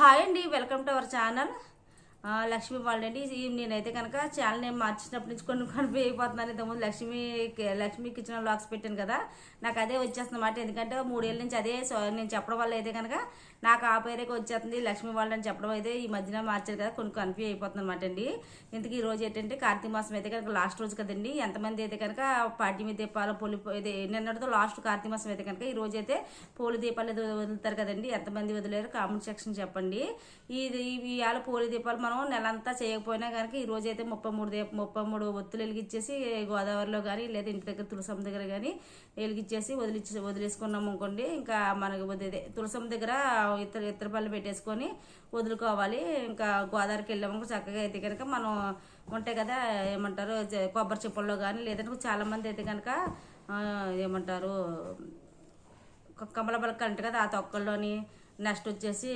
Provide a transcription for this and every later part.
Hi అండి welcome to our channel. Lakshmi వాళ్ళండి. ఈ నేనైతే కనుక ఛానల్ నేను మార్చినప్పటి నుంచి కొన్ని కనిపి అయిపోతున్నాను ఇంతకుముందు లక్ష్మి లక్ష్మి కిచెన్ బ్లాగ్స్ పెట్టాను కదా. నాకు అదే వచ్చేస్తుందన్నమాట. ఎందుకంటే మూడేళ్ళ నుంచి అదే సో- నేను చెప్పడం వల్ల అయితే కనుక నాకు ఆ పేరేకి వచ్చేస్తుంది. లక్ష్మి వాళ్ళు అని చెప్పడం అయితే ఈ మధ్యన మార్చారు కదా. కొన్ని కన్ఫ్యూ అయిపోతుంది అనమాట అండి. ఇంతకు ఈ రోజు ఏంటంటే కార్తీక మాసం అయితే కనుక లాస్ట్ రోజు కదండి. ఎంతమంది అయితే కనుక పాటి దీపాలు పొలి ఇది నిన్నటితో లాస్ట్ కార్తీక మాసం అయితే కనుక ఈ రోజు అయితే పోలి దీపాలు వదులుతారు కదండి. ఎంతమంది వదిలేరు? కామెంట్ సెక్షన్ చెప్పండి. ఇది ఇవాళ పోలి దీపాలు మనం నెలంతా చేయకపోయినా కనుక ఈ రోజు అయితే ముప్పై మూడు దీప ముప్పై మూడు ఒత్తులు వెలిగించేసి గోదావరిలో కానీ లేదా ఇంటి దగ్గర తులసమ్మ దగ్గర కానీ వెలిగించేసి వదిలిచ్చి వదిలేసుకున్నాం అనుకోండి ఇంకా మనకి వదిలే తులసమ్మ దగ్గర ఇతర ఇతర పళ్ళు పెట్టేసుకొని వదులుకోవాలి. ఇంకా గోదావరికి వెళ్ళాము చక్కగా అయితే కనుక మనం ఉంటాయి కదా ఏమంటారు కొబ్బరి చిప్పల్లో కానీ లేదంటే చాలామంది అయితే కనుక ఏమంటారు కమల బలక అంటే కదా ఆ తొక్కల్లోని నెక్స్ట్ వచ్చేసి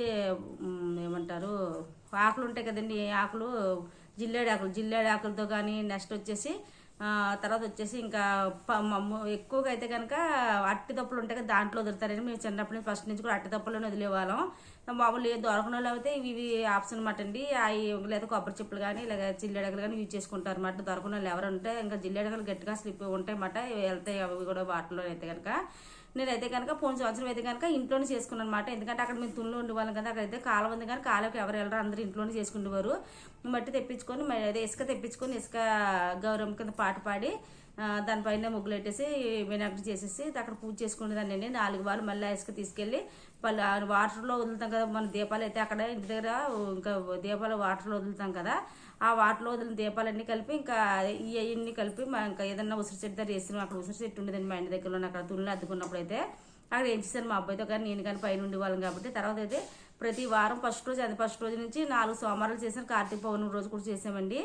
ఏమంటారు ఆకులు ఉంటాయి కదండి ఆకులు జిల్లేడు ఆకులు. జిల్లేడు ఆకులతో కానీ నెక్స్ట్ వచ్చేసి తర్వాత వచ్చేసి ఇంకా ఎక్కువగా అయితే కనుక అట్టి తప్పులు ఉంటాయి కదా దాంట్లో వదులుతారని మేము చిన్నప్పటి నుంచి ఫస్ట్ నుంచి కూడా అట్టి తప్పులను వదిలేవాళ్ళం. మామూలు ఏ దొరకని వాళ్ళు అయితే ఇవి ఆప్షన్ అనమాట అండి. అవి లేదా కొబ్బరి చెప్పులు కానీ లేదా జిల్లేడగలు కానీ యూజ్ చేసుకుంటారు అనమాట దొరకని వాళ్ళు ఎవరు ఉంటే ఇంకా జిల్లేడగలు గట్టిగా స్లిప్ ఉంటాయి అన్నమాట వెళ్తాయి అవి కూడా వాటిలో అయితే కనుక. నేనైతే కనుక పోయిన సంవత్సరం అయితే కనుక ఇంట్లోనే చేసుకున్నాను అనమాట ఎందుకంటే అక్కడ మేము తుళ్ళు ఉండేవాళ్ళం కదా అక్కడైతే కాలం ఉంది కానీ కాలువకి ఎవరు వెళ్ళరు అందరూ ఇంట్లోనే చేసుకునేవారు మట్టి తెప్పించుకొని అదే ఇసుక తెప్పించుకొని ఇసుక గౌరవం కింద పాట పాడి దానిపైన ముగ్గులు పెట్టేసి వినాయకుడు చేసేసి అక్కడ పూజ చేసుకునేదాన్ని నాలుగు వాళ్ళు మళ్ళీ ఇసుక తీసుకెళ్ళి పళ్ళు వాటర్లో వదులుతాం కదా మన దీపాలు అయితే అక్కడ ఇంటి దగ్గర ఇంకా దీపాలు వాటర్లో వదులుతాం కదా ఆ వాటర్లో వదిలిన దీపాలన్నీ కలిపి ఇంకా ఈ అవన్నీ కలిపి మా ఇంకా ఏదన్నా ఉసిరి చెట్టు దగ్గర వేసినాం అక్కడ ఉసిరి చెట్టు ఉండేదండి మా ఇంటి దగ్గరలో అక్కడ తుళ్ళు అద్దుకున్నప్పుడు అయితే. అక్కడ ఏం చేశాను మా అబ్బాయితో కానీ నేను కానీ పైన ఉండేవాళ్ళం కాబట్టి. తర్వాత అయితే ప్రతి వారం ఫస్ట్ రోజు అది ఫస్ట్ రోజు నుంచి నాలుగు సోమవారాలు చేశాను కార్తీక పౌర్ణమి రోజు కూడా చేసామండి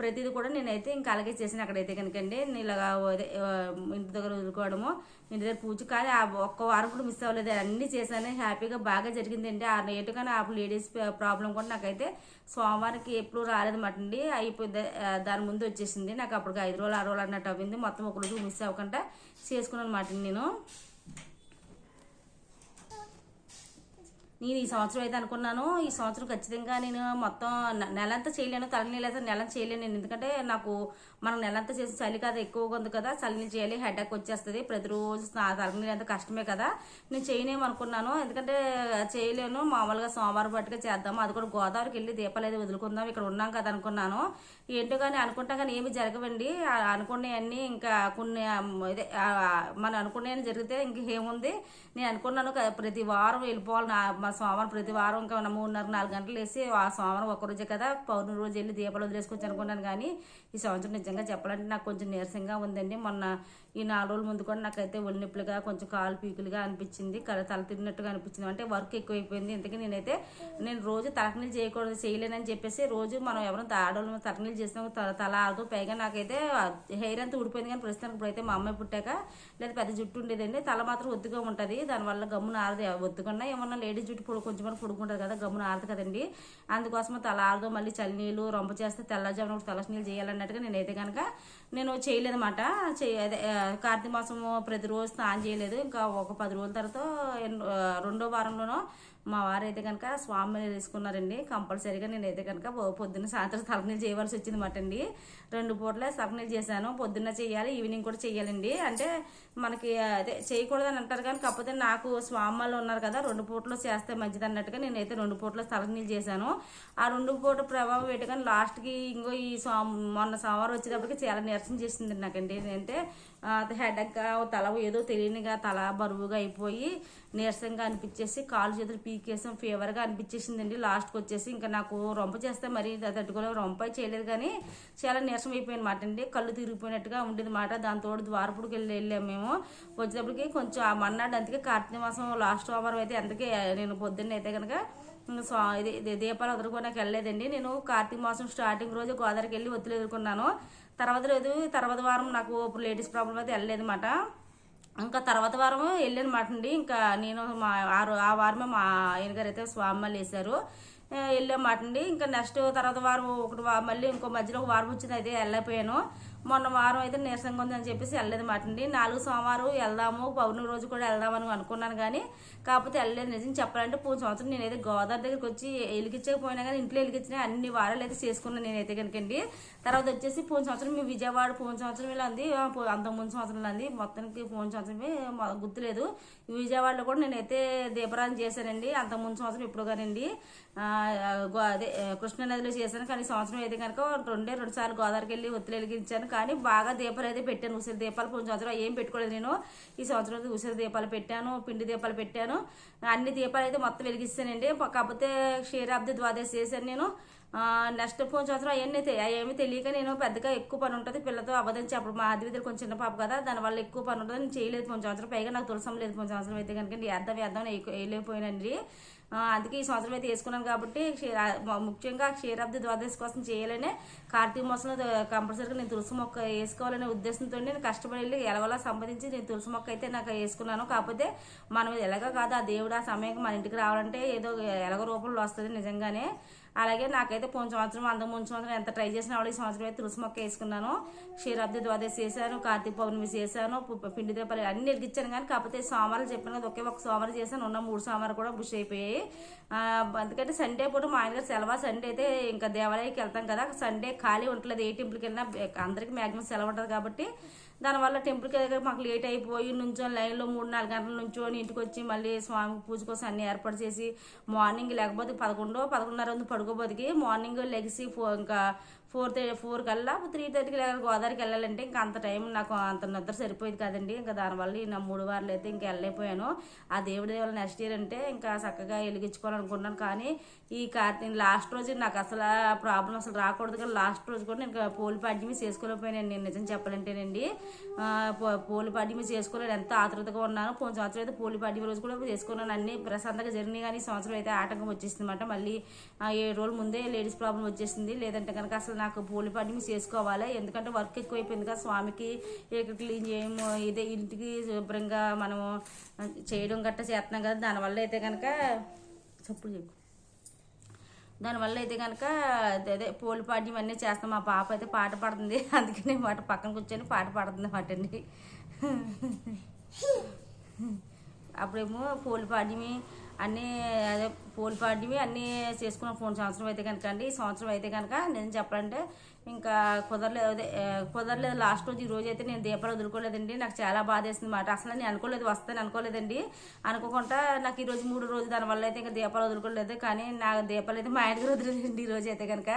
ప్రతిదీ కూడా నేనైతే ఇంకా అలాగే చేసాను అక్కడైతే కనుకండి నేను ఇలాగా అదే, ఇంటి దగ్గర వదులుకోవడము ఇంటి దగ్గర పూజ కానీ ఆ ఒక్క వారం కూడా మిస్ అవ్వలేదు. అన్నీ చేశాను. హ్యాపీగా బాగా జరిగిందండి ఆ నేటుగానే ఆ లేడీస్ ప్రాబ్లం కూడా నాకైతే సోమవారానికి ఎప్పుడు రాలేదన్నమాట అండి. అయిపోయింది. దాని ముందు వచ్చేసింది. నాకు అప్పటికి ఐదు రోజులు ఆరు రోజులు అన్నట్టు అవ్వింది. మొత్తం ఒక రోజు మిస్ అవ్వకుండా చేసుకున్నాను అనమాట నేను. నేను ఈ సంవత్సరం అయితే అనుకున్నాను. ఈ సంవత్సరం ఖచ్చితంగా నేను మొత్తం నెలంతా చేయలేను తల నీళ్ళు అయితే నెల చేయలేను నేను. ఎందుకంటే నాకు మనం నెలంతా చేసి చలి కదా ఎక్కువగా ఉంది కదా చలి నీళ్ళు చేయాలి హెడేక్ వచ్చేస్తుంది. ప్రతిరోజు తలనీళ్ళు అంత కష్టమే కదా. నేను చేయలేము అనుకున్నాను. ఎందుకంటే చేయలేను. మామూలుగా సోమవారం పట్టుగా చేద్దాము. అది కూడా గోదావరికి వెళ్ళి దీపాలు అయితే వదులుకుందాం. ఇక్కడ ఉన్నాం కదా అనుకున్నాను. ఏంటో కానీ అనుకుంటా కానీ ఏమి జరగవండి. ఆ అనుకునేవన్నీ ఇంకా కొన్ని ఇదే మనం అనుకునేవన్నీ జరిగితే ఇంకేముంది నేను అనుకున్నాను ప్రతి వారం వెళ్ళిపోవాలి నా మా సోమవారం ప్రతి వారం ఇంకా మూడున్నర నాలుగు గంటలు వేసి ఆ సోమవారం ఒక రోజే కదా పౌర్ణమి రోజు వెళ్ళి దీపాలు వదిలేసుకొచ్చి అనుకున్నాను కానీ ఈ సంవత్సరం నిజంగా చెప్పాలంటే నాకు కొంచెం నీరసంగా ఉందండి. మొన్న ఈ నాలుగు రోజుల ముందు కూడా నాకైతే ఒళ్ళినొప్పులుగా కొంచెం కాలు పీకులుగా అనిపించింది. తల తిరిగినట్టుగా అనిపించింది. అంటే వర్క్ ఎక్కువైపోయింది. ఇంతకీ నేనైతే నేను రోజు తలకనీళ్ళు చేయకూడదు చేయలేనని చెప్పేసి రోజు మనం ఎవరైనా ఆడవాళ్ళు తలకనీళ్ళు చేసినా తల తల ఆడదు పైగా నాకైతే హెయిర్ అంతా ఊడిపోయింది కానీ ప్రస్తుతానికి ఇప్పుడైతే మా అమ్మాయి పుట్టాక లేదా పెద్ద జుట్టు ఉండేదండి. తల మాత్రం ఒత్తుగా ఉంటుంది. దానివల్ల గమ్మున ఆరదు. ఒత్తుకున్నా ఏమన్నా లేడీస్ జుట్టు పొడు కొంచెం పొడుకుంటుంది కదా గమ్మున ఆరదు కదండి. అందుకోసం తల ఆరదు మళ్ళీ చలి నీళ్ళు రొంప చేస్తే తెల్లజామున కూడా తల నీళ్ళు చేయాలన్నట్టుగా నేనైతే కనుక నేను చేయలేదన్నమాట. అదే కార్తీక మాసము ప్రతిరోజు స్నానం చేయలేదు. ఇంకా ఒక పది రోజుల తర్వాత రెండో వారంలోనో మా వారైతే కనుక స్వామిని తీసుకున్నారండి. కంపల్సరీగా నేనైతే కనుక పొద్దున్న సాయంత్రం తలనీళ్ళు చేయవలసి వచ్చింది మాట అండి. రెండు పూటలే తలనీళ్ళు చేశాను. పొద్దున్న చేయాలి ఈవినింగ్ కూడా చేయాలండి. అంటే మనకి అదే చేయకూడదని అంటారు కానీ కాకపోతే నాకు స్వామాలు ఉన్నారు కదా రెండు పూటలు చేస్తే మంచిది అన్నట్టుగా నేనైతే రెండు పూటలు తలనీళ్ళు చేశాను. ఆ రెండు పూట ప్రభావం ఏంటి కానీ లాస్ట్కి ఇంకో ఈ సోమ మొన్న సోమవారం వచ్చేటప్పటికి చాలా నీరసం చేసింది నాకండి. అంటే హెడక్ తల ఏదో తెలియనిగా తల బరువుగా అయిపోయి నీరసంగా అనిపించేసి కాలు చేతులు పీకేసాం ఫీవర్గా అనిపించేసిందండి. లాస్ట్కి వచ్చేసి ఇంకా నాకు రొంప చేస్తే మరి తట్టుకోలే రొంప చేయలేదు కానీ చాలా నీరసం అయిపోయింది మాట అండి. కళ్ళు తిరిగిపోయినట్టుగా ఉండేది మాట. దాంతో ద్వారపుడికి వెళ్ళి వెళ్ళాము మేము. వచ్చేటప్పటికి కొంచెం ఆ మన్నాడు అందుకే కార్తీక మాసం లాస్ట్ సోమవారం అయితే అందుకే నేను పొద్దున్న అయితే కనుక సో ఇది ఇది దీపాలు వదులుకోడానికి వెళ్ళలేదండి. నేను కార్తీక మాసం స్టార్టింగ్ రోజు గోదావరికి వెళ్ళి ఒత్తులు ఎదుర్కొన్నాను. తర్వాత రోజు తర్వాత వారం నాకు లేడీస్ ప్రాబ్లం అయితే వెళ్ళలేదు అనమాట ఇంకా తర్వాత వారం వెళ్ళాను మాట అండి. ఇంకా నేను మా ఆ ఆ వారమే మా ఆయన గారు అయితే స్వామి వేశారు వెళ్ళామాట అండి. ఇంకా నెక్స్ట్ తర్వాత వారం ఒకటి మళ్ళీ ఇంకో మధ్యలో ఒక వారం వచ్చింది అయితే వెళ్ళకపోయాను మొన్న వారం అయితే నీరసంగా ఉందని చెప్పేసి వెళ్ళలేదు మాట అండి. నాలుగు సోమవారం వెళ్దాము పౌర్ణమి రోజు కూడా వెళ్దామని అనుకున్నాను కానీ కాకపోతే వెళ్ళలేదు. నిజం చెప్పాలంటే పోయిన సంవత్సరం నేనైతే గోదావరి దగ్గరికి వచ్చి ఎలిగించకపోయినా కానీ ఇంట్లో ఎలిగించిన అన్ని వారాలు అయితే చేసుకున్నాను నేనైతే కనుకండి తర్వాత వచ్చేసి పోయిన సంవత్సరం మీ విజయవాడ పోయిన సంవత్సరం ఇలా ఉంది అంత ముందు సంవత్సరం అంది. మొత్తానికి పోయిన సంవత్సరమే గుర్తులేదు. విజయవాడలో కూడా నేనైతే దీపరాజం చేశానండి. అంత ముందు సంవత్సరం ఇప్పుడు కానండి. అదే కృష్ణానదిలో కృష్ణా నదిలో చేశాను. కానీ సంవత్సరం అయితే కనుక రెండే రెండు సార్లు గోదావరికి వెళ్ళి ఒత్తులు వెలిగించాను. కానీ బాగా దీపాలు అయితే పెట్టాను. ఉసిరి దీపాలు పోయిన సంవత్సరం ఏం పెట్టుకోలేదు నేను. ఈ సంవత్సరం ఉసిరి దీపాలు పెట్టాను పిండి దీపాలు పెట్టాను. అన్ని దీపాలు అయితే మొత్తం వెలిగిస్తానండి. కాకపోతే క్షీరాబ్ది ద్వాదశి చేశాను నేను. నెక్స్ట్ ఫోన్ సంవత్సరం అవన్నీ ఏమి తెలియక నేను పెద్దగా ఎక్కువ పని ఉంటుంది. పిల్లతో అవ్వదని చెప్పడం. మా ఆదివిధులు కొంచెం చిన్న పాప కదా దానివల్ల ఎక్కువ పని ఉంటుంది. నేను చేయలేదు పోయిన సంవత్సరం పైగా నాకు తులసం లేదు పోయిన సంవత్సరం అయితే కనుక వేద్దాం వేద్దాం వేయలేకపోయినండి అందుకే ఈ సంవత్సరం అయితే వేసుకున్నాను కాబట్టి క్షీర ముఖ్యంగా క్షీరాబ్ది ద్వాదశి కోసం చేయాలనే కార్తీక మాసంలో కంపల్సరీగా నేను తులసి మొక్క వేసుకోవాలనే ఉద్దేశంతో నేను కష్టపడి వెళ్ళి ఎలాగోలా సంపాదించి నేను తులసి మొక్క అయితే నాకు వేసుకున్నాను. కాకపోతే మనం ఎలాగో కాదు ఆ దేవుడు ఆ సమయానికి మన ఇంటికి రావాలంటే ఏదో ఎలాగో రూపంలో వస్తుంది నిజంగానే. అలాగే నాకైతే పోయిన సంవత్సరం అంత ముందు సంవత్సరం ఎంత ట్రై చేసినా కూడా ఈ సంవత్సరం అయితే తులసి మొక్క వేసుకున్నాను. క్షీరాబ్ది ద్వాదశి చేశాను కార్తీక పౌర్ణమి చేశాను పిండి దీపాలు అన్ని వెలిగించాను కానీ కాకపోతే సోమవారం చెప్పిన కదా ఒకే ఒక సోమవారం చేశాను. ఉన్న మూడు సోమవారం కూడా బుష్ అయిపోయాయి. ఎందుకంటే సండే పూట మా ఆయనగారు సెలవు సండే అయితే ఇంకా దేవాలయానికి వెళ్తాం కదా సండే ఖాళీ ఉండలేదు ఏ టెంపుల్కి వెళ్ళినా అందరికీ మ్యాక్సిమం సెలవు ఉంటుంది కాబట్టి దానివల్ల టెంపుల్కి దగ్గర మాకు లేట్ అయిపోయి నుంచో లైన్లో మూడు నాలుగు గంటల నుంచొని ఇంటికి వచ్చి మళ్ళీ స్వామి పూజ కోసం అన్ని ఏర్పాటు చేసి మార్నింగ్ లేకపోతే పదకొండో పదకొండున్నర ఉంది పడుకోబోదికి మార్నింగ్ లెగిసి ఇంకా ఫోర్ ఫోర్ కల్లా త్రీ థర్టీకి లేదా గోదావరికి వెళ్ళాలంటే ఇంకా అంత టైం నాకు అంత నిద్ర సరిపోయేది కదండి. ఇంకా దానివల్ల నా మూడు వారాలు అయితే ఇంకా వెళ్ళలేకపోయాను. ఆ దేవుడి దేవుడు నెక్స్ట్ ఇయర్ అంటే ఇంకా చక్కగా వెలిగించుకోవాలనుకున్నాను. కానీ ఈ కార్తీ లాస్ట్ రోజు నాకు అసలు ప్రాబ్లం అసలు రాకూడదు కానీ లాస్ట్ రోజు కూడా నేను పోలి పాడ్యమి చేసుకోలేకపోయాను నేను నిజం చెప్పాలంటేనండి. పో- పోలి పాడ్యమి చేసుకోలేదు ఎంత ఆతృతగా ఉన్నాను పోయిన సంవత్సరం అయితే పోలి పాడ్యమి రోజు కూడా చేసుకున్నాను. అన్ని ప్రశాంతంగా జరిగినాయి. కానీ సంవత్సరం అయితే ఆటంకం వచ్చేసింది అనమాట మళ్ళీ ఏడు రోజుల ముందే లేడీస్ ప్రాబ్లం వచ్చేసింది. లేదంటే కనుక అసలు నాకు పోలి పాడ్యమి చేసుకోవాలి? ఎందుకంటే వర్క్ ఎక్కువైపోయింది కదా స్వామికి ఇక్కడ క్లీన్ చేయము ఇదే ఇంటికి శుభ్రంగా మనము చేయడం గట్టా చేస్తున్నాం కదా. దానివల్ల అయితే కనుక చెప్పుడు చెప్పు. దానివల్ల అయితే కనుక అదే అదే పోలి పాడ్యం అన్నీ చేస్తాం. మా పాప అయితే పాట పాడుతుంది. అందుకని మాట పక్కన కూర్చొని పాట పాడుతుంది మాట అండి. అప్పుడేమో పోలి పాడ్యమి అన్నీ అదే పోలి పాడ్యమి అన్నీ చేసుకున్న. పోయిన సంవత్సరం అయితే కనుక అండి. ఈ సంవత్సరం అయితే కనుక నేను చెప్పాలంటే ఇంకా కుదరలేదు అదే కుదరలేదు. లాస్ట్ రోజు ఈ రోజు అయితే నేను దీపాలు వదులుకోలేదండి. నాకు చాలా బాధ వేసింది మాట. అసలు నేను అనుకోలేదు వస్తాను అనుకోలేదండి. అనుకోకుండా నాకు ఈరోజు మూడు రోజులు దానివల్ల అయితే ఇంకా దీపాలు వదులుకోలేదు. కానీ నా దీపాలు అయితే మా ఆయనకి వదిలేదండి ఈ అయితే కనుక.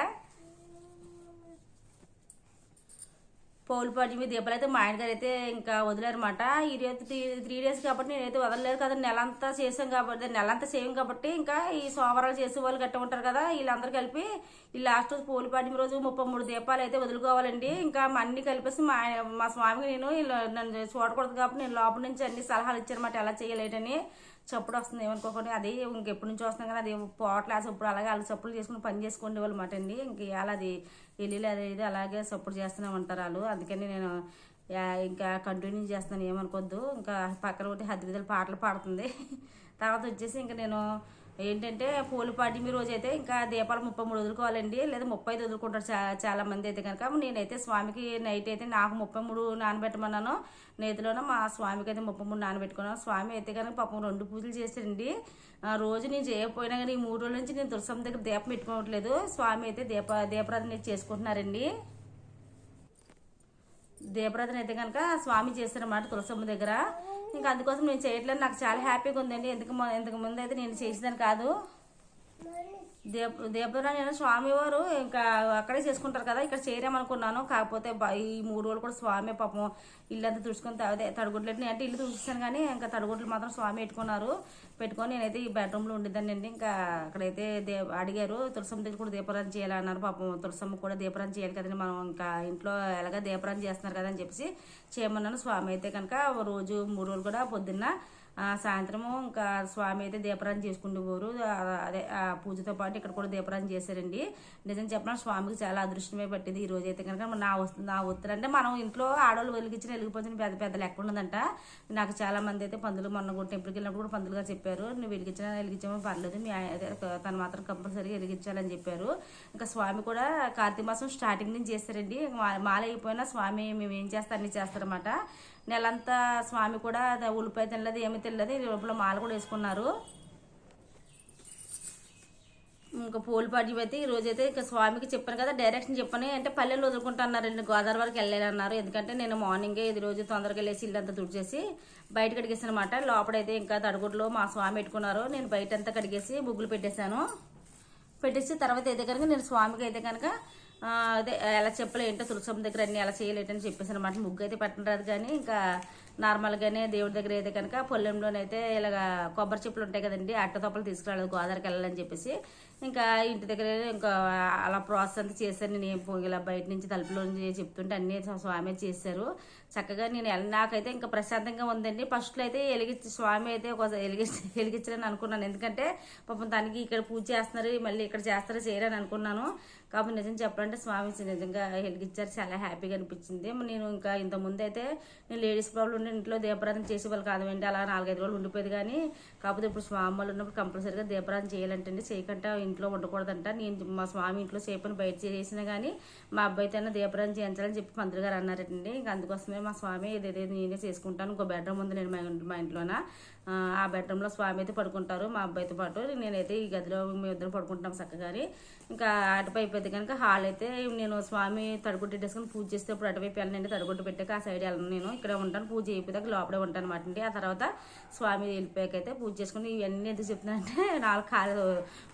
పౌలు పాడ్యమి దీపాలు అయితే మా ఆయన గారు అయితే ఇంకా వదిలేరమాట ఈ రోజు త్రీ త్రీ డేస్ కాబట్టి నేనైతే వదలలేదు కదా. నెలంతా చేసాం కాబట్టి నెలంతా చేయం కాబట్టి ఇంకా ఈ సోమవారాలు చేసే వాళ్ళు గట్ట ఉంటారు కదా వీళ్ళందరూ కలిపి ఈ లాస్ట్ రోజు పోలి పాడ్యమి రోజు ముప్పై మూడు దీపాలు అయితే వదులుకోవాలండి. ఇంకా మా అన్ని కలిపేసి మా మా స్వామికి నేను నన్ను చూడకూడదు కాబట్టి నేను లోపల నుంచి అన్ని సలహాలు ఇచ్చారన్నమాట. ఎలా చేయలేటని చప్పుడు వస్తుంది ఏమనుకోకండి అది ఇంకెప్పటి నుంచి వస్తుంది కదా అది పోట్ల చప్పుడు అలాగే వాళ్ళు చప్పులు చేసుకుని పని చేసుకోండి వాళ్ళు మాట అండి. ఇంక ఇవాళ అది వెళ్ళి అది ఇది అలాగే సపోర్ట్ చేస్తూనే ఉంటారు వాళ్ళు. అందుకని నేను ఇంకా కంటిన్యూ చేస్తున్నాను ఏమనుకోద్దు. ఇంకా పక్కన ఒకటి హద్దు పాటలు పాడుతుంది. తర్వాత వచ్చేసి ఇంకా నేను ఏంటంటే పూల పాడ్యమి రోజు అయితే ఇంకా దీపాలు ముప్పై మూడు వదులుకోవాలండి లేదా ముప్పై ఐదు వదులుకుంటారు చా చాలా మంది అయితే కనుక నేనైతే స్వామికి నైట్ అయితే నాకు ముప్పై మూడు నానబెట్టమన్నాను. నేతిలోనే మా స్వామికి అయితే ముప్పై మూడు నానబెట్టుకున్నాను. స్వామి అయితే కనుక పాపం రెండు పూజలు చేశాడండి రోజు నేను చేయకపోయినా కానీ ఈ మూడు రోజుల నుంచి నేను దుర్సం దగ్గర దీపం పెట్టుకోవట్లేదు. స్వామి అయితే దీప దీపరాధన చేసుకుంటున్నారండి. దీపరాధన అయితే కనుక స్వామి చేస్తారన్నమాట తులసమ్మ దగ్గర. ఇంకా అందుకోసం నేను చేయట్లేదు. నాకు చాలా హ్యాపీగా ఉందండి. ఎందుకు ఇంతకు ముందు అయితే నేను చేసేదాన్ని కాదు. దీప దీపరాధన నేను స్వామివారు ఇంకా అక్కడే చేసుకుంటారు కదా ఇక్కడ చేయరేమనుకున్నాను కాకపోతే ఈ మూడు రోజులు కూడా స్వామి పాపం ఇల్లంతా తుడుచుకొని అదే తడుగుడ్లు అంటే ఇల్లు తుడిచాను కానీ ఇంకా తడిగుడ్లు మాత్రం స్వామి పెట్టుకున్నారు. పెట్టుకొని నేనైతే ఈ బెడ్రూమ్లో ఉండేదాన్ని అండి. ఇంకా అక్కడైతే దే అడిగారు తులసమ్మ దగ్గర కూడా దీపరాజు చేయాలన్నారు పాపం. తులసమ్మ కూడా దీపరాజు చేయాలి కదండి. మనం ఇంకా ఇంట్లో ఎలాగ దీపరాజు చేస్తున్నారు కదా? అని చెప్పేసి చేయమన్నాను. స్వామి అయితే కనుక రోజు మూడు రోజులు కూడా పొద్దున్న సాయంత్రము ఇంకా స్వామి అయితే దీపరాజం చేసుకుంటూ పోరు. అదే ఆ పూజతో పాటు ఇక్కడ కూడా దీపరాజం చేశారండి. నిజం చెప్పిన స్వామికి చాలా అదృష్టమే పట్టింది ఈ రోజు అయితే కనుక. నా వస్తు నా ఒత్తులు అంటే మనం ఇంట్లో ఆడవాళ్ళు వెలిగించిన వెలిగిపోతున్న పెద్ద పెద్ద లెక్క ఉన్నదంట నాకు చాలా మంది అయితే పందులు మొన్న కూడా టెంపుల్కి వెళ్ళినప్పుడు కూడా పందులుగా చెప్పారు. నువ్వు వెలిగించినా వెలిగించామో పర్లేదు. మీ తను మాత్రం కంపల్సరీ వెలిగించాలని చెప్పారు. ఇంకా స్వామి కూడా కార్తీక మాసం స్టార్టింగ్ నుంచి చేస్తారండి. మా- మాల అయిపోయినా స్వామి మేము ఏం చేస్తా అన్ని చేస్తారన్నమాట. నెలంతా స్వామి కూడా ఉల్లిపాయ తినలేదు ఏమి తెల్లది లోపల మాల కూడా వేసుకున్నారు. ఇంకా పోలిపాటి అయితే ఈ రోజైతే అయితే ఇంకా స్వామికి చెప్పాను కదా డైరెక్షన్ చెప్పని అంటే పల్లెలు వదులుకుంటున్నారండి గోదావరి వరకు వెళ్ళాలన్నారు. ఎందుకంటే నేను మార్నింగే ఇది రోజు తొందరగా వెళ్ళేసి ఇల్లంతా తుడిచేసి బయట కడిగేసాను అనమాట లోపలైతే ఇంకా తడగుడ్లో మా స్వామి పెట్టుకున్నారు. నేను బయట అంతా కడిగేసి ముగ్గులు పెట్టేశాను. పెట్టేసి తర్వాత అయితే కనుక నేను స్వామికి అయితే కనుక అదే ఎలా చెప్పలే ఏంటో తులసమ్మ దగ్గర అన్ని ఎలా చేయలేటని చెప్పేసి అనమాట ముగ్గు అయితే పెట్టనరాదు కానీ ఇంకా నార్మల్గానే దేవుడి దగ్గర అయితే కనుక పొల్లెంలోనైతే ఇలాగ కొబ్బరి చెప్పులు ఉంటాయి కదండి అట్ట తొప్పలు తీసుకురాలేదు గోదావరికి వెళ్ళాలని చెప్పేసి. ఇంకా ఇంటి దగ్గర ఇంకా అలా ప్రాసెస్ అంతా చేశాను నేను ఏం ఇలా బయట నుంచి తలుపులో నుంచి చెప్తుంటే అన్ని స్వామి చేశారు. చక్కగా నేను నాకైతే ఇంకా ప్రశాంతంగా ఉందండి. ఫస్ట్లో అయితే వెలిగించి స్వామి అయితే ఒక వెలిగించి వెలిగించాలని అనుకున్నాను. ఎందుకంటే పాపం తనకి ఇక్కడ పూజ చేస్తున్నారు మళ్ళీ ఇక్కడ చేస్తారో చేయరని అనుకున్నాను. కాబట్టి నిజం చెప్పాలంటే స్వామి నిజంగా వెలిగించారు. చాలా హ్యాపీగా అనిపించింది. నేను ఇంకా ఇంతకుముందు ముందు అయితే నేను లేడీస్ ప్రాబ్లం ఉండి ఇంట్లో దీపారాధన చేసేవాళ్ళు కాదండి అలా నాలుగైదు రోజులు ఉండిపోయేది కానీ కాకపోతే ఇప్పుడు స్వామి వాళ్ళు ఉన్నప్పుడు కంపల్సరీగా దీపారాధన చేయాలంటే చేయకుండా ఇంట్లో ఉండకూడదంట. నేను మా స్వామి ఇంట్లో చేయపని బయట చేసినా కానీ మా అబ్బాయితో అయినా చేయించాలని చెప్పి పంతులు గారు అన్నారండి ఇంకా అందుకోసమే మా స్వామి ఏదేదో నేనే చేసుకుంటాను. ఇంకో బెడ్రూమ్ ఉంది నేను మా ఇంట్లో- మా ఇంట్లోన? ఆ, బెడ్రూమ్లో స్వామి అయితే పడుకుంటారు మా అబ్బాయితో పాటు. నేనైతే ఈ గదిలో మేము ఇద్దరు పడుకుంటాం చక్కగాని. ఇంకా అటువైపు అయితే కనుక హాల్ అయితే నేను స్వామి తడుగుడ్డు పెట్టేసుకుని పూజ చేసేటప్పుడు అటువైపు వెళ్ళనండి తడుగుట్టు పెట్టాక ఆ సైడ్ వెళ్ళను నేను. ఇక్కడ ఉంటాను పూజ అయిపోయాక లోపలే ఉంటాను అనమాట అండి. ఆ తర్వాత స్వామి వెళ్ళిపోయాక అయితే పూజ చేసుకుని ఇవన్నీ ఎందుకు చెప్తున్నానంటే నాలుగు కాలు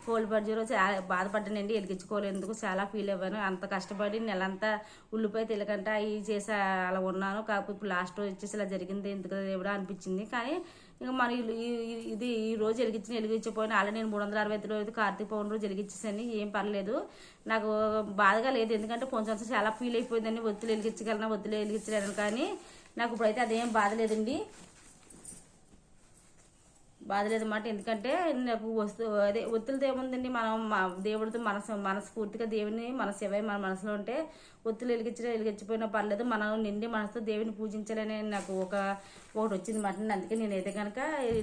కోళ్ళు పడి రోజు చాలా బాధపడ్డానండి వెలిగించుకోలేందుకు చాలా ఫీల్ అవ్వాను. అంత కష్టపడి నెలంతా ఉల్లిపోయి తిలకంట అవి చేసి అలా ఉన్నాను. కాకపోతే ఇప్పుడు లాస్ట్ వచ్చేసి ఇలా జరిగింది ఎందుకు దేవుడా అనిపించింది. కానీ ఇంకా మన ఈ- ఇది ఈ రోజు వెలిగించిన వెలిగించకపోయినా అలా నేను మూడు వందల అరవై ఐదు రోజు కార్తీక పౌర్ణమి రోజు వెలిగించేసాను ఏం పర్లేదు. నాకు బాధగా లేదు. ఎందుకంటే కొంచెం చాలా ఫీల్ అయిపోయిందండి ఒత్తులు వెలిగించగలనా ఒత్తులు వెలిగించలేను కానీ నాకు ఇప్పుడైతే అదేం బాధ లేదండి. బాధ లేదన్నమాట ఎందుకంటే నాకు వస్తు అదే ఒత్తులతో ఏముందండి? మనం మా దేవుడితో మనసు మనస్ఫూర్తిగా దేవుని మనసు శివయ్య మన మనసులో ఉంటే ఒత్తులు వెలిగించిన వెలిగించిపోయినా పర్లేదు. మనం నిండి మనసుతో దేవుని పూజించాలనే నాకు ఒక ఒకటి వచ్చింది మాట. అందుకే నేనైతే కనుక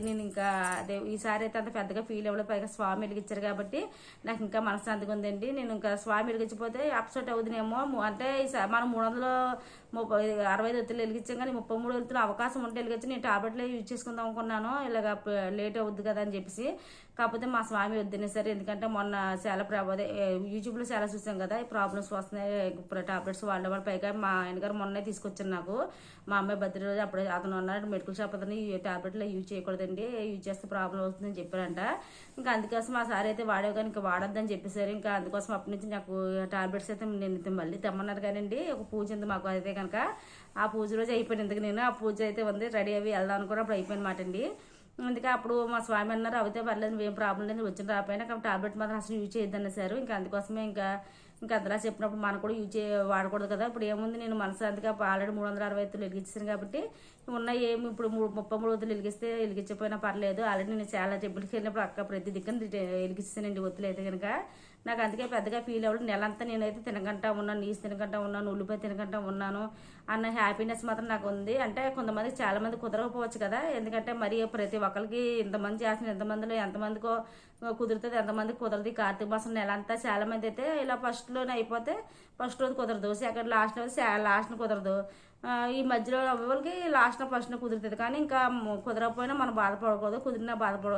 నేను ఇంకా అదే ఈసారి అయితే అంత పెద్దగా ఫీల్ అవ్వలేదు. పైగా స్వామి వెలిగించారు కాబట్టి నాకు ఇంకా మనశ్శాంతిగా ఉందండి. నేను ఇంకా స్వామి వెలిగించిపోతే అప్సెట్ అవుతుందేమో అంటే మనం మూడు వందల ముప్పై అరవై ఐదు ఒత్తులు వెలిగించాం కానీ ముప్పై మూడు ఒత్తులు అవకాశం ఉంటే వెలిగించి నేను టాబ్లెట్లో యూజ్ చేసుకుందాం అనుకున్నాను. ఇలాగ లేట్ అవుద్ది కదా అని చెప్పేసి. కాకపోతే మా స్వామి వద్దనే సరే. ఎందుకంటే మొన్న చాలా ప్రభావం యూట్యూబ్లో చాలా చూసాం కదా ఈ ప్రాబ్లమ్స్ వస్తున్నాయి టాబ్లెట్స్ వాళ్ళ వాళ్ళ పైగా మా ఆయనగారు మొన్నే తీసుకొచ్చారు నాకు. మా అమ్మాయి బర్త్డే రోజు అప్పుడు అతను ఉన్నాడు మెడికల్ షాప్ అతను ఈ టాబ్లెట్లు యూజ్ చేయకూడదండి యూజ్ చేస్తే ప్రాబ్లం అవుతుందని చెప్పారంట. ఇంకా అందుకోసం ఆ సార్ అయితే వాడేవి కానీ ఇంకా వాడొద్దని చెప్పేశారు. ఇంకా అందుకోసం అప్పటి నుంచి నాకు టాబ్లెట్స్ అయితే నేను మళ్ళీ తెమ్మన్నారు కానండి. ఒక పూజ ఉంది మాకు అయితే కనుక ఆ పూజ రోజు అయిపోయింది ఎందుకు నేను ఆ పూజ అయితే ఉంది రెడీ అవి వెళ్దాం అనుకున్నప్పుడు అయిపోయిన మాట అండి. అందుకే అప్పుడు మా స్వామి అన్నారు అయితే పర్లేదు ఏం ప్రాబ్లం లేదు వచ్చిన రాపోయినా కానీ టాబ్లెట్ మాత్రం అసలు యూజ్ చేయొద్దని సార్ ఇంకా అందుకోసమే ఇంకా ఇంకా అంతలా చెప్పినప్పుడు మనం కూడా యూజ్ చే వాడకూడదు కదా. ఇప్పుడు ఏముంది నేను మనశాంతిగా ఆల్రెడీ మూడు వందల అరవై ఐదులు వెలిగించాను కాబట్టి ఉన్న ఏమి ఇప్పుడు మూడు ముప్పై మూడు వద్దులు వెలిగిస్తే వెలిగించకపోయినా పర్లేదు. ఆల్రెడీ నేను చాలా టెంపుల్కి వెళ్ళినప్పుడు అక్క ప్రతి దిక్కున వెలిగిస్తానండి వద్దులు అయితే కనుక నాకు అందుకే పెద్దగా ఫీల్ అవ్వడం నెలంతా నేనైతే తినకుండా ఉన్నాను నీసు తినకుండా ఉన్నాను ఉల్లిపాయ తినకుండా ఉన్నాను అన్న హ్యాపీనెస్ మాత్రం నాకు ఉంది. అంటే కొంతమందికి చాలా మంది కుదరకపోవచ్చు కదా. ఎందుకంటే మరి ప్రతి ఒక్కరికి ఇంతమంది చేస్తున్న ఎంతమందిలో ఎంతమందికో కుదురుతుంది ఎంతమంది కుదరదు. కార్తీక మాసం నెలంతా చాలా మంది అయితే ఇలా ఫస్ట్లోనే అయిపోతే ఫస్ట్ రోజు కుదరదు. సెకండ్ లాస్ట్ రోజు లాస్ట్ కుదరదు. ఈ మధ్యలో వాళ్ళకి లాస్ట్ ఫస్ట్ కుదురుతుంది. కానీ ఇంకా కుదరకపోయినా మనం బాధపడకూడదు. కుదిరినా బాధపడ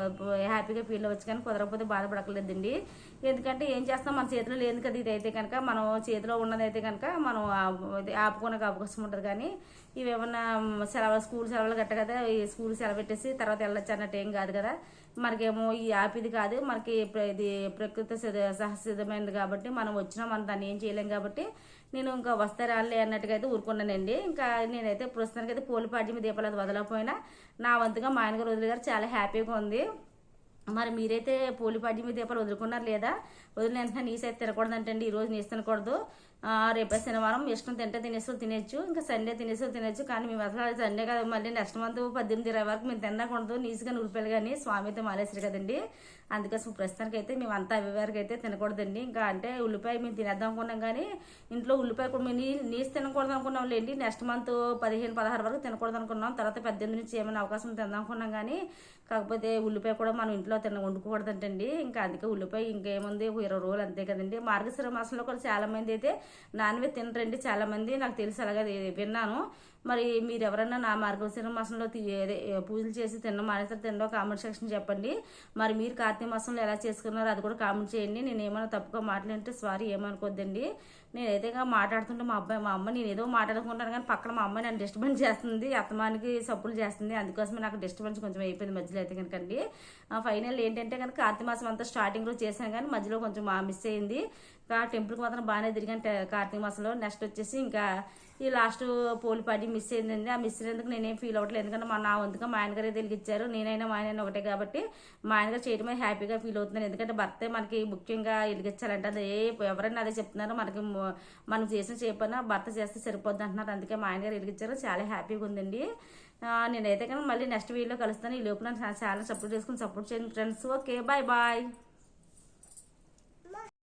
హ్యాపీగా ఫీల్ అవ్వచ్చు. కానీ కుదరకపోతే బాధపడకలేదండి. ఎందుకంటే ఏం చేస్తాం మన చేతిలో లేదు కదా ఇది అయితే కనుక మనం చేతిలో ఉన్నదైతే కనుక మనం ఆ- ఆపుకోనకు అవకాశం ఉంటుంది కానీ ఇవేమన్నా సెలవు స్కూల్ సెలవులు గట్ట కదా ఈ స్కూల్ సెలవు పెట్టేసి తర్వాత వెళ్ళొచ్చు అన్నట్టు ఏం కాదు కదా. మనకేమో ఈ యాప్ ఇది కాదు. మనకి ప్ర- ఇది ప్రకృతి సహసిద్ధమైనది కాబట్టి మనం వచ్చినా మనం దాన్ని ఏం చేయలేం కాబట్టి నేను ఇంకా వస్తే రాలే అన్నట్టుగా అయితే ఊరుకున్నానండి. ఇంకా నేనైతే ప్రస్తుతానికి అయితే పోలిపాడ్యం దీపాలు అది వదలకపోయినా నా వంతుగా మా ఆయనగారు వదిలి గారు చాలా హ్యాపీగా ఉంది. మరి మీరైతే పోలిపాడ్యం దీపాలు వదులుకున్నారు లేదా? వదిలిన వెంటనే నీసు తినకూడదు అంటండి ఈరోజు నీసు తినకూడదు. రేపే శనివారం ఇష్టం తింటే తినేసి తినేచ్చు ఇంకా సండే తినేసి తినేచ్చు కానీ మేము అసలు సండే కదా మళ్ళీ నెక్స్ట్ మంత్ పద్దెనిమిది ఇరవై వరకు మేము తినకూడదు. నీసుగా నులిపాలి కానీ స్వామితో మాలేసారు కదండి. అందుకోసం ప్రస్తుతానికి అయితే మేము అంతా అవి వరకు అయితే తినకూడదండి. ఇంకా అంటే ఉల్లిపాయ మేము తినేద్దాం అనుకున్నాం కానీ ఇంట్లో ఉల్లిపాయ కూడా మేము నీసు తినకూడదు అనుకున్నాం లేండి. నెక్స్ట్ మంత్ పదిహేను పదహారు వరకు తినకూడదు అనుకున్నాం. తర్వాత పద్దెనిమిది నుంచి ఏమైనా అవకాశం తిందాం అనుకున్నాం కానీ కాకపోతే ఉల్లిపాయ కూడా మనం ఇంట్లో తిన వండుకోకూడదంటండి. ఇంకా అందుకే ఉల్లిపాయ ఇంకేముంది ఇరవై రోజులు అంతే కదండి. మార్గశిర మాసంలో కూడా చాలా మంది అయితే నాన్ వెజ్ తినరండి. చాలా మంది నాకు తెలిసి అలాగే విన్నాను. మరి మీరు ఎవరైనా నా మార్గశిర మాసంలో పూజలు చేసి తిన్న మానేస్తారు తినడం కామెంట్ సెక్షన్ చెప్పండి. మరి మీరు కార్తీక మాసంలో ఎలా చేసుకున్నారో అది కూడా కామెంట్ చేయండి. నేను ఏమైనా తప్పుగా మాట్లాడితే సారీ ఏమనుకోద్దండి. నేనైతే ఇంకా మాట్లాడుతుంటే మా అబ్బాయి మా అమ్మ నేను ఏదో మాట్లాడుకుంటాను కానీ పక్కన మా అమ్మాయి నన్ను డిస్టర్బెన్స్ చేస్తుంది అత్తమానికి సప్పులు చేస్తుంది. అందుకోసమే నాకు డిస్టర్బెన్స్ కొంచెం అయిపోయింది మధ్యలో అయితే కనుకండి ఫైనల్ ఏంటంటే కనుక కార్తీమాసం అంతా స్టార్టింగ్లో చేశాను కానీ మధ్యలో కొంచెం మిస్ అయింది ఇంకా టెంపుల్కి మాత్రం బాగానే తిరిగాను కార్తీక మాసంలో. నెక్స్ట్ వచ్చేసి ఇంకా ఈ లాస్ట్ పోలి పార్టీ మిస్ అయిందండి. ఆ మిస్ అయినందుకు నేనేం ఫీల్ అవ్వట్లేదు. ఎందుకంటే మా నా వంతుగా మా ఆయనగారే తెలిగిచ్చారు నేనైనా మా ఆయన ఒకటే కాబట్టి మా ఆయనగారు చేయడమే హ్యాపీగా ఫీల్ అవుతున్నాను. ఎందుకంటే భర్తే మనకి ముఖ్యంగా వెలిగించాలంటే అది ఏ ఎవరైనా అదే చెప్తున్నారు మనకి మనం చేసిన చేయకపోయినా భర్త చేస్తే సరిపోద్ది అంటున్నారు. అందుకే మా ఆయనగారు వెలిగించారు చాలా హ్యాపీగా ఉందండి. నేనైతే కానీ మళ్ళీ నెక్స్ట్ వీడియోలో కలుస్తాను. ఈ లోపు నా ఛానల్ సపోర్ట్ చేసుకుని సపోర్ట్ చేయండి ఫ్రెండ్స్. Okay bye bye.